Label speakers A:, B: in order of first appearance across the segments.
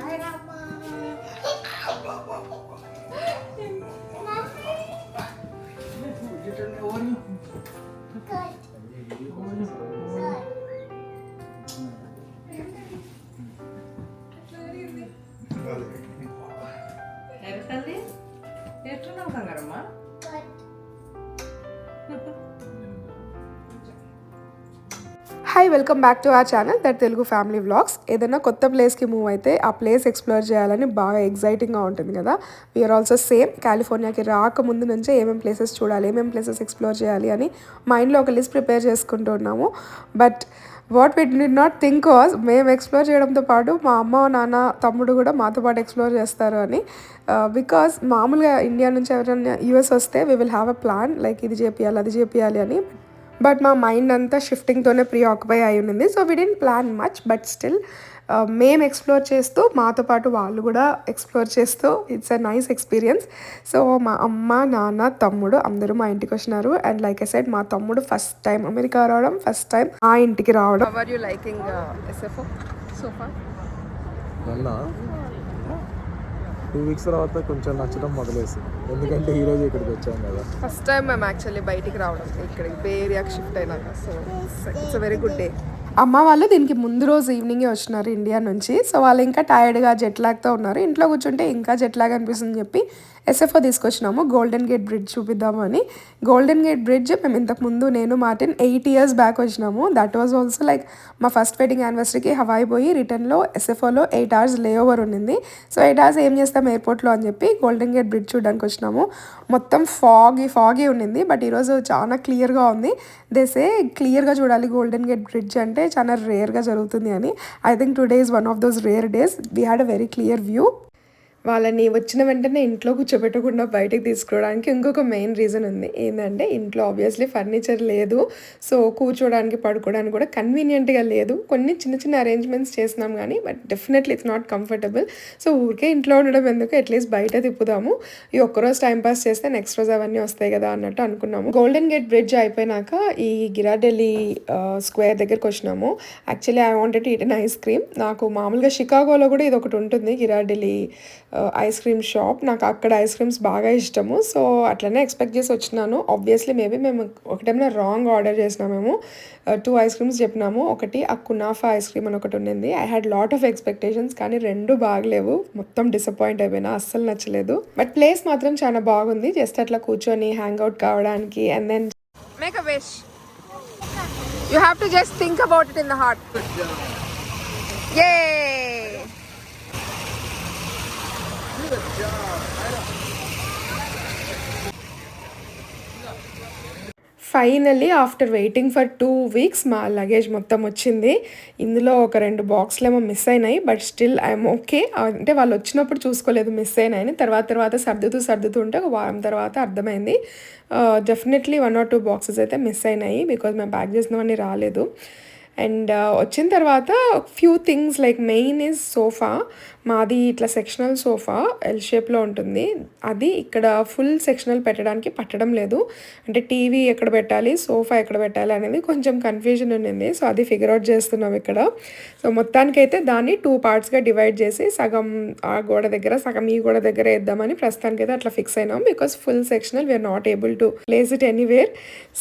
A: Right.
B: Hi welcome back to our channel that Telugu family vlogs ఏదైనా కొత్త ప్లేస్కి move అయితే ఆ ప్లేస్ ఎక్స్ప్లోర్ చేయాలని బాగా ఎగ్జైటింగ్గా ఉంటుంది కదా? వీఆర్ ఆల్సో సేమ్ కాలిఫోర్నియాకి రాకముందు నుంచే ఏమేమి ప్లేసెస్ చూడాలి ఏమేమి ప్లేసెస్ ఎక్స్ప్లోర్ చేయాలి అని మైండ్లో ఒక లిస్ట్ ప్రిపేర్ చేసుకుంటూ ఉన్నాము. But what we did not think was మేము ఎక్స్ప్లోర్ చేయడంతో పాటు మా అమ్మ నాన్న తమ్ముడు కూడా మాతో పాటు ఎక్స్ప్లోర్ చేస్తారు అని. Uh, బికాస్ మామూలుగా ఇండియా నుంచి ఎవరైనా యూఎస్ వస్తే we will have a plan like ఇది చేపియాలి అది చేపియాలి అని. బట్ మా మైండ్ అంతా షిఫ్టింగ్తోనే ప్రీ ఆక్యుపై అయి ఉన్నింది so we didn't plan much but still మేము ఎక్స్ప్లోర్ చేస్తూ మాతో పాటు వాళ్ళు కూడా ఎక్స్ప్లోర్ చేస్తూ it's a nice experience so మా అమ్మ నాన్న తమ్ముడు అందరూ మా ఇంటికి వచ్చినారు. అండ్ లైక్ ఐ సైడ్ మా తమ్ముడు ఫస్ట్ టైం అమెరికా రావడం ఫస్ట్ టైం మా ఇంటికి రావడం. Are you liking SFO so far
C: మొన్న టూ వీక్స్ తర్వాత కొంచెం నచ్చడం మొదలేసి ఎందుకంటే ఈరోజు ఇక్కడికి వచ్చాం కదా.
B: ఫస్ట్ టైం మేము యాక్చువల్లీ బయటికి రావడం. ఇక్కడికి బే ఏరియాకి షిఫ్ట్ అయినాక. So it's very good day అమ్మ వాళ్ళు దీనికి ముందు రోజు ఈవినింగే వచ్చినారు ఇండియా నుంచి. సో వాళ్ళు ఇంకా టైర్డ్గా జెట్ లాగ్తో ఉన్నారు. ఇంట్లో కూర్చుంటే ఇంకా జెట్లాగ్ అనిపిస్తుంది చెప్పి ఎస్ఎఫ్ఓ తీసుకొచ్చినాము. గోల్డెన్ గేట్ బ్రిడ్జ్ చూపిద్దాము అని. గోల్డెన్ గేట్ బ్రిడ్జ్ మేము ఇంతకు ముందు నేను మార్టిన్ ఎయిట్ ఇయర్స్ బ్యాక్ వచ్చినాము. దట్ వాజ్ ఆల్సో లైక్ మా ఫస్ట్ వెడ్డింగ్ యానివర్సరీకి హవాయి పోయి రిటర్న్లో ఎస్ఎఫ్ఓలో ఎయిట్ అవర్స్ లే ఓవర్ ఉండింది. సో ఎయిట్ అవర్స్ ఏం చేస్తాం ఎయిర్పోర్ట్లో అని చెప్పి గోల్డెన్ గేట్ బ్రిడ్జ్ చూడడానికి వచ్చినాము. మొత్తం ఫాగీ ఫాగీ ఉండింది. బట్ ఈరోజు చాలా క్లియర్గా ఉంది. దేసే క్లియర్గా చూడాలి గోల్డెన్ గేట్ బ్రిడ్జ్ అంటే చాలా రేర్గా జరుగుతుంది అని. I think today is one of those rare days we had a very clear view వాళ్ళని వచ్చిన వెంటనే ఇంట్లో కూర్చోబెట్టకుండా బయటకు తీసుకురావడానికి ఇంకొక మెయిన్ రీజన్ ఉంది. ఏంటంటే ఇంట్లో ఆబ్వియస్లీ ఫర్నిచర్ లేదు. సో కూర్చోడానికి పడుకోవడానికి కూడా కన్వీనియంట్గా లేదు. కొన్ని చిన్న చిన్న అరేంజ్మెంట్స్ చేసినాం కానీ but definitely it's not comfortable so ఊరికే ఇంట్లో ఉండడం ఎందుకు? అట్లీస్ట్ బయట తిప్పుదాము. ఈ ఒక్కరోజు టైంపాస్ చేస్తే నెక్స్ట్ రోజు అవన్నీ వస్తాయి కదా అన్నట్టు అనుకున్నాము. గోల్డెన్ గేట్ బ్రిడ్జ్ అయిపోయినాక ఈ గిరాడెల్లి స్క్వేర్ దగ్గరికి వచ్చినాము. Actually I wanted eat an ice cream నాకు మామూలుగా షికాగోలో కూడా ఇది ఒకటి ఉంటుంది గిరాడెల్లి ఐస్ క్రీమ్ షాప్ నాకు అక్కడ ఐస్ క్రీమ్స్ బాగా ఇష్టము. సో అట్లనే ఎక్స్పెక్ట్ చేసి వచ్చినాను. ఆబ్వియస్లీ మేబీ మేము ఒకటేమైనా రాంగ్ ఆర్డర్ చేసినామేమో టూ ఐస్ క్రీమ్స్ చెప్పినాము. ఒకటి ఆ కునాఫా ఐస్ క్రీమ్ అని ఒకటి ఉండింది. I had lot of expectations కానీ రెండు బాగలేవు. మొత్తం డిసప్పాయింట్ అయిపోయినా. అస్సలు నచ్చలేదు. బట్ ప్లేస్ మాత్రం చాలా బాగుంది. జస్ట్ అట్లా కూర్చొని హ్యాంగ్ అవుట్ కావడానికి and then make a wish you have to just think about it in the heart A finally after waiting for two weeks మా లగేజ్ మొత్తం వచ్చింది. ఇందులో ఒక రెండు బాక్స్లు ఏమో మిస్ అయినాయి బట్ స్టిల్ ఐఎమ్ ఓకే అంటే వాళ్ళు వచ్చినప్పుడు చూసుకోలేదు మిస్ అయినాయని. తర్వాత తర్వాత సర్దుతూ సర్దుతూ ఉంటే ఒక వారం తర్వాత అర్థమైంది. Definitely one or two boxes అయితే మిస్ అయినాయి బికాజ్ మేము ప్యాక్ చేసినవన్నీ రాలేదు. అండ్ uh, వచ్చిన తర్వాత few things like main is sofa మాది ఇట్లా సెక్షనల్ సోఫా ఎల్ షేప్లో ఉంటుంది. అది ఇక్కడ ఫుల్ సెక్షనల్ పెట్టడానికి పట్టడం లేదు. అంటే టీవీ ఎక్కడ పెట్టాలి సోఫా ఎక్కడ పెట్టాలి అనేది కొంచెం కన్ఫ్యూజన్ ఉండింది. సో అది ఫిగర్ అవుట్ చేస్తున్నాం ఇక్కడ. సో మొత్తానికైతే దాన్ని టూ పార్ట్స్గా డివైడ్ చేసి సగం ఆ గోడ దగ్గర సగం ఈ గోడ దగ్గర వేద్దామని ప్రస్తుతానికైతే అట్లా ఫిక్స్ అయినాం. Because full sectional we're not able to place it anywhere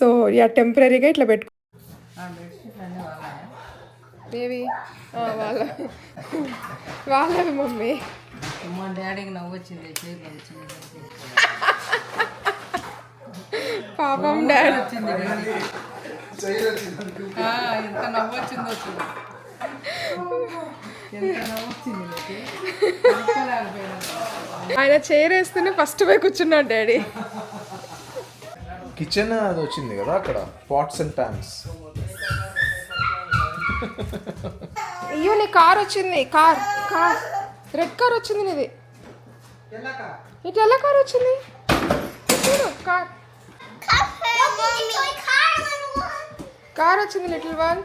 B: so yeah టెంపరీగా ఇట్లా పెట్టుకో
A: ఆ బెడ్షీట్ అన్నీ వాళ్ళ
B: ఏవి వాళ్ళ వాళ్ళవి మమ్మీ.
A: మా డాడీకి నవ్వు వచ్చింది
B: పాపం డాడ్.
A: వచ్చింది ఎంత నవ్వు వచ్చిందో వచ్చింది.
B: ఆయన చైర్ వేస్తేనే ఫస్ట్ పోయి కూర్చున్నాడు డాడీ.
C: కిచెన్ అది వచ్చింది కదా అక్కడ పాట్స్ అండ్ ప్యాన్స్
B: అయ్యో నీ కార్ వచ్చింది. Car car. రెడ్ కార్ వచ్చింది నీది. ఇటు ఎలా కార్ వచ్చింది? చూడు కార్. కార్ వచ్చింది లిటిల్ వన్.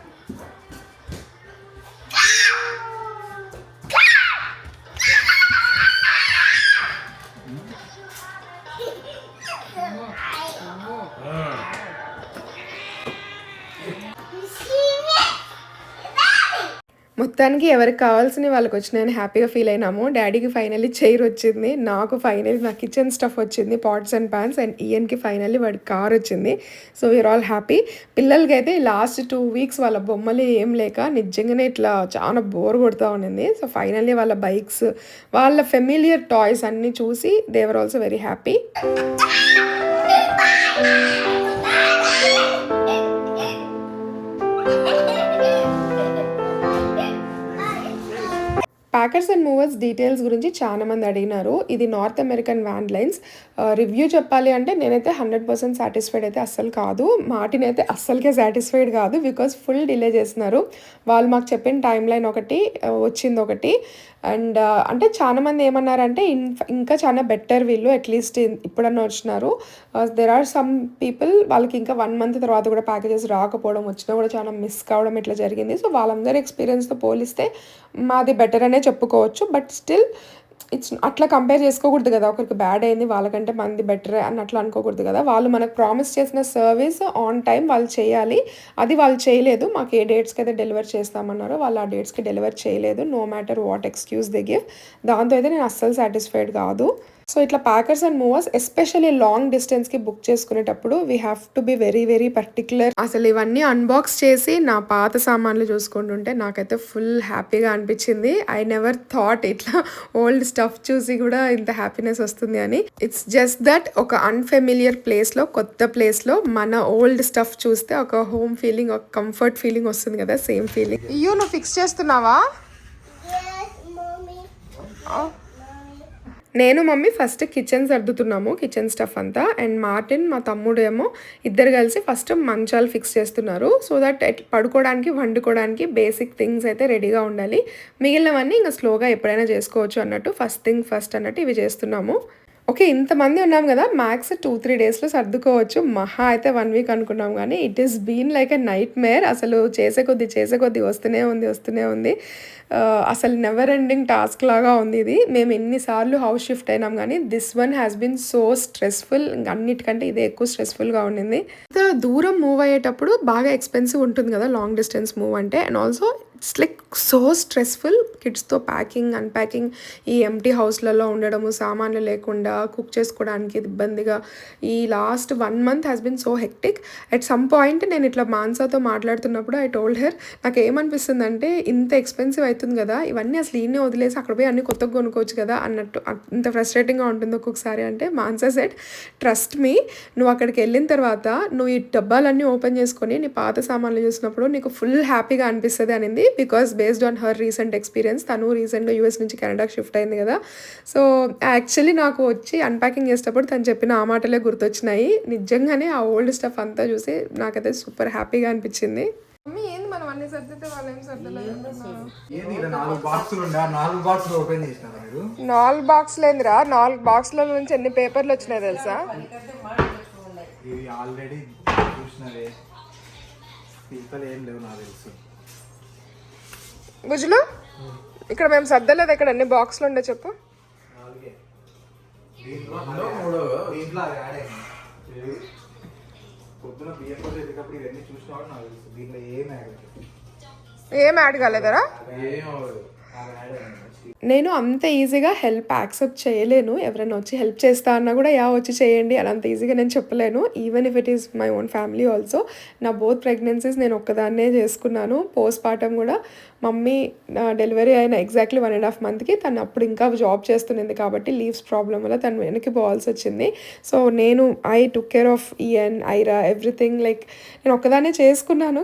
B: మొత్తానికి ఎవరికి కావాల్సిన వాళ్ళకి వచ్చినాయని హ్యాపీగా ఫీల్ అయినాము. డాడీకి ఫైనల్లీ చైర్ వచ్చింది. నాకు ఫైనల్లీ నా కిచెన్ స్టఫ్ వచ్చింది. పాట్స్ అండ్ ప్యాన్స్ అండ్ ఈయన్కి ఫైనల్లీ వాడి కార్ వచ్చింది. సో వీఆర్ ఆల్ హ్యాపీ పిల్లలకి అయితే లాస్ట్ టూ వీక్స్ వాళ్ళ బొమ్మలు ఏం లేక నిజంగానే ఇట్లా చాలా బోర్ కొడుతూ ఉండింది సో ఫైనల్లీ వాళ్ళ బైక్స్ వాళ్ళ ఫెమిలియర్ టాయ్స్ అన్నీ చూసి they were also very happy packers and movers details గురించి చాలా మంది అడిగినారు. ఇది North American van lines review చెప్పాలి అంటే నేనైతే హండ్రెడ్ పర్సెంట్ సాటిస్ఫైడ్ అయితే అస్సలు కాదు. మాటిని అయితే అస్సలకే సాటిస్ఫైడ్ కాదు బికాస్ ఫుల్ డిలే చేస్తున్నారు. వాళ్ళు మాకు చెప్పిన టైం లైన్ ఒకటి uh, వచ్చింది ఒకటి. అండ్ అంటే చాలా మంది ఏమన్నారంటే ఇన్ ఇంకా చాలా బెటర్ వీళ్ళు అట్లీస్ట్ ఇప్పుడన్నా వచ్చినారు. దెర్ ఆర్ సమ్ పీపుల్ వాళ్ళకి ఇంకా వన్ మంత్ తర్వాత కూడా ప్యాకేజెస్ రాకపోవడం వచ్చినా కూడా చాలా మిస్ కావడం ఇట్లా జరిగింది. సో వాళ్ళందరి ఎక్స్పీరియన్స్తో పోలిస్తే మాది బెటర్ అనే చెప్పుకోవచ్చు. బట్ స్టిల్ ఇట్స్ అట్లా కంపేర్ చేసుకోకూడదు కదా. ఒకరికి బ్యాడ్ అయింది వాళ్ళకంటే మంది బెటర్ అని అట్లా అనుకోకూడదు కదా. వాళ్ళు మనకు ప్రామిస్ చేసిన సర్వీస్ ఆన్ టైం వాళ్ళు చేయాలి. అది వాళ్ళు చేయలేదు. మాకు ఏ డేట్స్కి అయితే డెలివర్ చేస్తామన్నారో వాళ్ళు ఆ డేట్స్కి డెలివర్ చేయలేదు. No matter what excuse they give దాంతో అయితే నేను అస్సలు సాటిస్ఫైడ్ కాదు. సో ఇట్లా packers and movers especially long డిస్టెన్స్కి book చేసుకునేటప్పుడు we have to be very very particular అసలు ఇవన్నీ అన్బాక్స్ చేసి నా పాత సామాన్లు చూసుకుంటుంటే నాకైతే ఫుల్ హ్యాపీగా అనిపించింది. ఐ నెవర్ థాట్ ఇట్లా ఓల్డ్ స్టఫ్ చూసి కూడా ఇంత హ్యాపీనెస్ వస్తుంది అని. ఇట్స్ జస్ట్ దట్ ఒక అన్ఫెమిలియర్ ప్లేస్లో కొత్త ప్లేస్లో మన ఓల్డ్ స్టఫ్ చూస్తే ఒక హోమ్ ఫీలింగ్ ఒక కంఫర్ట్ ఫీలింగ్ వస్తుంది కదా సేమ్ ఫీలింగ్ అయ్యో నువ్వు ఫిక్స్ చేస్తున్నావా నేను మమ్మీ ఫస్ట్ కిచెన్ సర్దుతున్నాము కిచెన్ స్టఫ్ అంతా. అండ్ మార్టిన్ మా తమ్ముడు ఏమో ఇద్దరు కలిసి ఫస్ట్ మంచాలు ఫిక్స్ చేస్తున్నారు. సో దట్ పడుకోవడానికి వండుకోవడానికి బేసిక్ థింగ్స్ అయితే రెడీగా ఉండాలి. మిగిలినవన్నీ ఇంకా స్లోగా ఎప్పుడైనా చేసుకోవచ్చు అన్నట్టు ఫస్ట్ థింగ్ ఫస్ట్ అన్నట్టు ఇవి చేస్తున్నాము. ఓకే ఇంతమంది ఉన్నాం కదా మ్యాక్స్ టూ త్రీ డేస్లో సర్దుకోవచ్చు. మహా అయితే వన్ వీక్ అనుకున్నాం కానీ it is been like a nightmare అసలు చేసే కొద్దీ చేసే కొద్దీ వస్తూనే ఉంది వస్తూనే ఉంది. Uh, అసలు నెవర్ ఎండింగ్ టాస్క్ లాగా ఉంది ఇది. మేము ఎన్నిసార్లు హౌస్ షిఫ్ట్ అయినాం కానీ this one has been so stressful అన్నిటికంటే ఇదే ఎక్కువ స్ట్రెస్ఫుల్గా ఉండింది. దూరం మూవ్ అయ్యేటప్పుడు బాగా ఎక్స్పెన్సివ్ ఉంటుంది కదా లాంగ్ డిస్టెన్స్ మూవ్ అంటే. And also it's like so stressful కిడ్స్తో packing unpacking ఈ ఎంటీ హౌస్లలో ఉండడము సామాన్లు లేకుండా కుక్ చేసుకోవడానికి ఇబ్బందిగా. ఈ last one month has been so hectic at some point నేను ఇట్లా మాన్సాతో మాట్లాడుతున్నప్పుడు ఐ టోల్డ్ హెర్ నాకు ఏమనిపిస్తుంది అంటే ఇంత ఎక్స్పెన్సివ్ అవుతుంది కదా ఇవన్నీ అసలు ఈయనే వదిలేసి అక్కడ పోయి అన్ని కొత్తగా కొనుక్కోవచ్చు కదా అన్నట్టు. ఇంత ఫ్రస్ట్రేటింగ్గా ఉంటుంది ఒక్కొక్కసారి అంటే మాన్సా సెట్ ట్రస్ట్ మీ నువ్వు అక్కడికి వెళ్ళిన తర్వాత నువ్వు ఈ డబ్బాలన్నీ ఓపెన్ చేసుకొని నీ పాత సామాన్లు చూసినప్పుడు నీకు ఫుల్ హ్యాపీగా అనిపిస్తుంది అనింది. Because based on her recent experience తను రీసెంట్గా యూఎస్ నుంచి కెనడాకి షిఫ్ట్ అయింది కదా. సో యాక్చువల్లీ నాకు వచ్చి అన్ప్యాకింగ్ చేసేటప్పుడు తను చెప్పిన ఆ మాటలే గుర్తొచ్చినాయి. నిజంగానే ఆ ఓల్డ్ స్టఫ్ అంతా చూసి నాకైతే సూపర్ హ్యాపీగా అనిపించింది. మమ్మీ ఏంది మనం అన్ని సర్దితే వాళ్ళు ఏం సర్దలేదు
C: ఏంది ఇక్కడ నాలుగు బాక్సులు ఆ నాలుగు బాక్సులు ఓపెన్ చేసినారా మీరు?
B: నాలుగు బాక్స్లు ఏందిరా నాలుగు బాక్స్ల నుంచి ఎన్ని పేపర్లు వచ్చినాయి తెలుసా?
C: ఇవి ఆల్రెడీ చూసినవే. పీతలు ఏం లేవు నాకు తెలుసు.
B: భుజులు ఇక్కడ మేము సర్దలేదు ఇక్కడ ఎన్ని బాక్స్లు ఉండే చెప్పు.
C: ఏం యాడ్
B: కాలేదరా? నేను అంత ఈజీగా హెల్ప్ యాక్సెప్ట్ చేయలేను. ఎవరైనా వచ్చి హెల్ప్ చేస్తా అన్నా కూడా యా వచ్చి చేయండి. అని అంత ఈజీగా నేను చెప్పలేను. Even if it is my own family also నా బోత్ ప్రెగ్నెన్సీస్ నేను ఒక్కదాన్నే చేసుకున్నాను. పోస్ట్ పార్టమ్ కూడా మమ్మీ డెలివరీ అయిన ఎగ్జాక్ట్లీ వన్ అండ్ హాఫ్ మంత్కి తను అప్పుడు ఇంకా జాబ్ చేస్తున్నది కాబట్టి లీవ్స్ ప్రాబ్లం వల్ల తను వెనక్కి పోవాల్సి వచ్చింది. సో నేను I took care of EN Aira everything like నేను ఒక్కదాన్నే చేసుకున్నాను.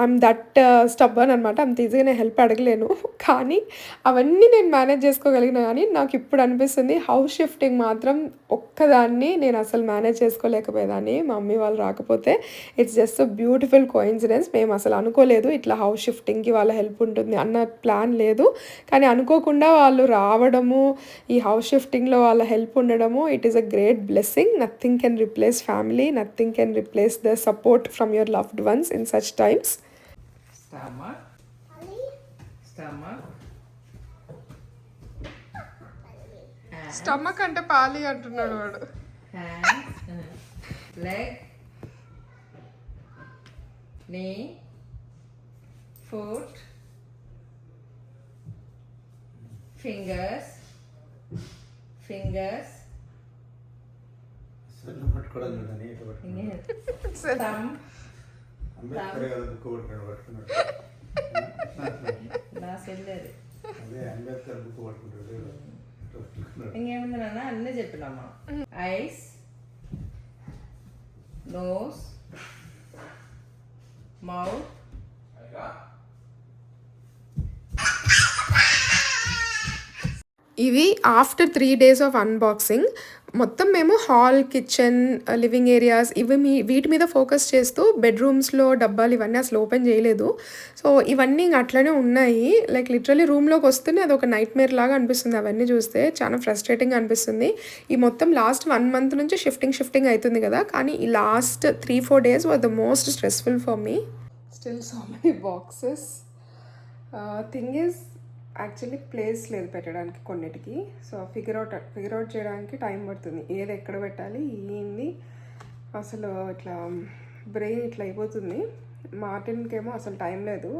B: ఐఎమ్ దట్ స్టబ్బన్ అనమాట అంత ఈజీగా నేను హెల్ప్ అడగలేను. కానీ అవన్నీ నేను మేనేజ్ చేసుకోగలిగిన కానీ నాకు ఇప్పుడు అనిపిస్తుంది హౌస్ షిఫ్టింగ్ మాత్రం ఒక్కదాన్ని నేను అసలు మేనేజ్ చేసుకోలేకపోయేదాన్ని. మా మమ్మీ వాళ్ళు రాకపోతే ఇట్స్ జస్ట్ బ్యూటిఫుల్ కోయిన్సిడెన్స్. మేము అసలు అనుకోలేదు ఇట్లా హౌస్ షిఫ్టింగ్కి వాళ్ళ హెల్ప్ ఉంటుంది అన్న ప్లాన్ లేదు కానీ అనుకోకుండా వాళ్ళు రావడము ఈ హౌస్ షిఫ్టింగ్లో వాళ్ళ హెల్ప్ ఉండడము it is a great blessing nothing can replace family nothing can replace the support from your loved ones in such times. Stomach అంటే పాలి అంటున్నాడు వాడు.
A: Knee. Foot.
D: Fingers fingers thumb
E: Ambedkar కదా బుక్ పట్టుకున్నాడు పట్టుకున్నాడు.
D: నా సెల్లర్.
E: అదే అంబేద్కర్ బుక్ పట్టుకుంటాడు
D: ఇంకేముంది నాన్న అన్నీ చెప్పినామా ఐస్ నోస్ మౌత్
B: ఇవి after three days of unboxing మొత్తం మేము హాల్ కిచెన్ లివింగ్ ఏరియాస్ ఇవి మీ వీటి మీద ఫోకస్ చేస్తూ బెడ్రూమ్స్లో డబ్బాలు ఇవన్నీ అసలు ఓపెన్ చేయలేదు. సో ఇవన్నీ ఇంక అట్లనే ఉన్నాయి. లైక్ లిటరలీ రూమ్లోకి వస్తేనే అది ఒక నైట్ మేర్ లాగా అనిపిస్తుంది. అవన్నీ చూస్తే చాలా ఫ్రస్ట్రేటింగ్ అనిపిస్తుంది. ఈ మొత్తం లాస్ట్ వన్ మంత్ నుంచి షిఫ్టింగ్ షిఫ్టింగ్ అవుతుంది కదా. కానీ ఈ last three four days were the most stressful for me still so many boxes thing is actually place లేదు పెట్టడానికి కొన్నిటికి. So figure out figure out చేయడానికి టైం పడుతుంది. ఏది ఎక్కడ పెట్టాలి ఏంది? అసలు ఇట్లా బ్రెయిన్ ఇట్లా అయిపోతుంది. మార్టిన్కి ఏమో అసలు టైం లేదు.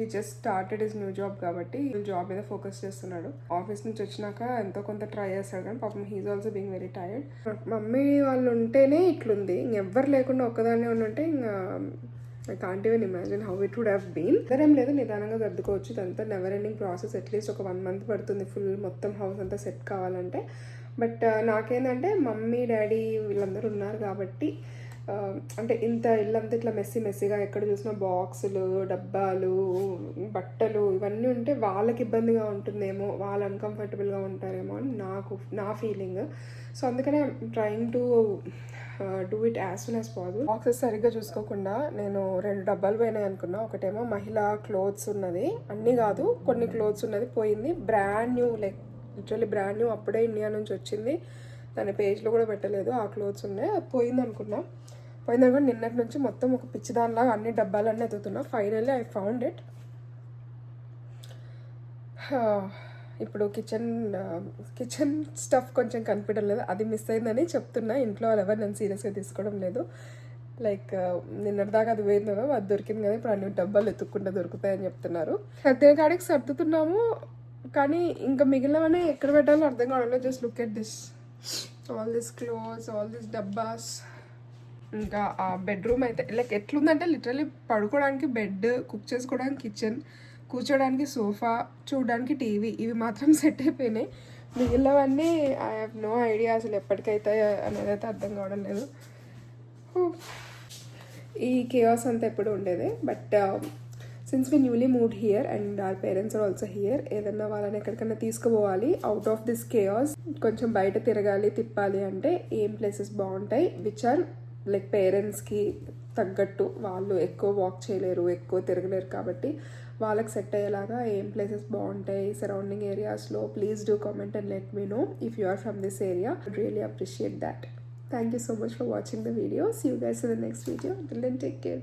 B: ఈ just started is new job కాబట్టి జాబ్ మీద ఫోకస్ చేస్తున్నాడు. ఆఫీస్ నుంచి వచ్చినాక ఎంతో కొంత ట్రై చేస్తాడు కానీ పాపం he's also being very tired mummy వాళ్ళు ఉంటేనే ఇట్లుంది. ఇంకెవ్వరు లేకుండా ఒక్కదాన్నే ఉంటే ఇంకా I can't even imagine how it would have been ఏం లేదు నిదానంగా సర్దుకోవచ్చు. ఇదంతా never ending process at least ఒక వన్ మంత్ పడుతుంది ఫుల్ మొత్తం హౌస్ అంతా సెట్ కావాలంటే. బట్ uh, నాకేంటంటే మమ్మీ డాడీ వీళ్ళందరూ ఉన్నారు కాబట్టి అంటే ఇంత ఇల్లంతా ఇట్లా మెస్సీ మెస్సీగా ఎక్కడ చూసినా బాక్సులు డబ్బాలు బట్టలు ఇవన్నీ ఉంటే వాళ్ళకి ఇబ్బందిగా ఉంటుందేమో వాళ్ళు అన్కంఫర్టబుల్గా ఉంటారేమో అని నాకు నా ఫీలింగ్ సో అందుకనే trying to do it as soon as possible boxes సరిగ్గా చూసుకోకుండా నేను రెండు డబ్బాలు పోయినాయి అనుకున్నా. ఒకటేమో మహిళా క్లోత్స్ ఉన్నది. అన్నీ కాదు కొన్ని క్లోత్స్ ఉన్నది. పోయింది. Brand new like literally brand new అప్పుడే ఇండియా నుంచి వచ్చింది. దాని పేజ్లో కూడా పెట్టలేదు ఆ క్లోత్స్ ఉన్నాయి. అది పోయింది అనుకున్నా పోయింది అనుకున్నా నిన్నటి నుంచి మొత్తం ఒక పిచ్చి దానిలాగా అన్ని డబ్బాలన్నీ ఎదుగుతున్నా. ఫైనల్లీ ఐ ఫౌండ్ ఇట్ ఇప్పుడు కిచెన్ కిచెన్ స్టఫ్ కొంచెం కనిపించడం లేదు అది మిస్ అయిందని చెప్తున్నా. ఇంట్లో వాళ్ళు ఎవరు నన్ను సీరియస్గా తీసుకోవడం లేదు. లైక్ నిన్నటిదాకా అది పోయింది కదా అది దొరికింది కదా ఇప్పుడు అన్ని డబ్బాలు ఎత్తుక్కుంటే దొరుకుతాయని చెప్తున్నారు. సర్దే కాడికి సర్దుతున్నాము కానీ ఇంకా మిగిలినవన్నీ ఎక్కడ పెట్టాలో అర్థం కావడంలో just look at this all this clothes all this డబ్బాస్ ఇంకా ఆ బెడ్రూమ్ అయితే లైక్ ఎట్లుందంటే లిటరలీ పడుకోవడానికి బెడ్ కుక్ చేసుకోవడానికి కిచెన్ కూర్చోడానికి సోఫా చూడడానికి టీవీ ఇవి మాత్రం సెట్ అయిపోయినాయి. మిగిలినవన్నీ ఐ హ్యావ్ నో ఐడియా అసలు ఎప్పటికైతే అనేది అయితే అర్థం కావడం లేదు. ఈ కేవాస్ అంతా ఎప్పుడు ఉండేది? But since we newly moved here and our parents are also here ఏదన్నా వాళ్ళని ఎక్కడికైనా తీసుకుపోవాలి అవుట్ ఆఫ్ దిస్ కేయాస్ కొంచెం బయట తిరగాలి తిప్పాలి అంటే ఏం ప్లేసెస్ బాగుంటాయి విచ్ ఆర్ లైక్ పేరెంట్స్కి తగ్గట్టు వాళ్ళు ఎక్కువ వాక్ చేయలేరు ఎక్కువ తిరగలేరు కాబట్టి వాళ్ళకి సెట్ అయ్యేలాగా ఏం ప్లేసెస్ బాగుంటాయి సరౌండింగ్ ఏరియాస్లో please do comment and let me know if you are from this area really appreciate that thank you so much for watching the video see you guys in the next video Until then, take care.